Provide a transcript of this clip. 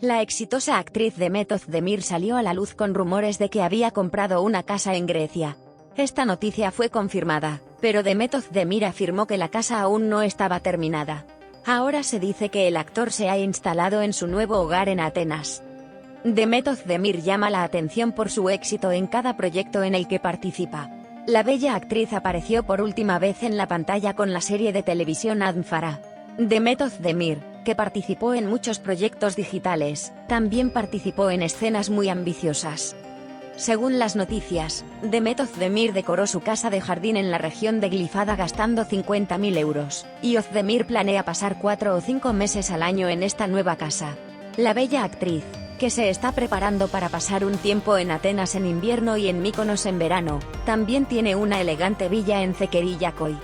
La exitosa actriz Demet Özdemir salió a la luz con rumores de que había comprado una casa en Grecia. Esta noticia fue confirmada, pero Demet Özdemir afirmó que la casa aún no estaba terminada. Ahora se dice que el actor se ha instalado en su nuevo hogar en Atenas. Demet Özdemir llama la atención por su éxito en cada proyecto en el que participa. La bella actriz apareció por última vez en la pantalla con la serie de televisión Admfara. Demet Özdemir, que participó en muchos proyectos digitales, también participó en escenas muy ambiciosas. Según las noticias, Demet Özdemir decoró su casa de jardín en la región de Glifada gastando 50.000 euros, y Özdemir planea pasar cuatro o cinco meses al año en esta nueva casa. La bella actriz, que se está preparando para pasar un tiempo en Atenas en invierno y en Míconos en verano, también tiene una elegante villa en Zekeriyakoy.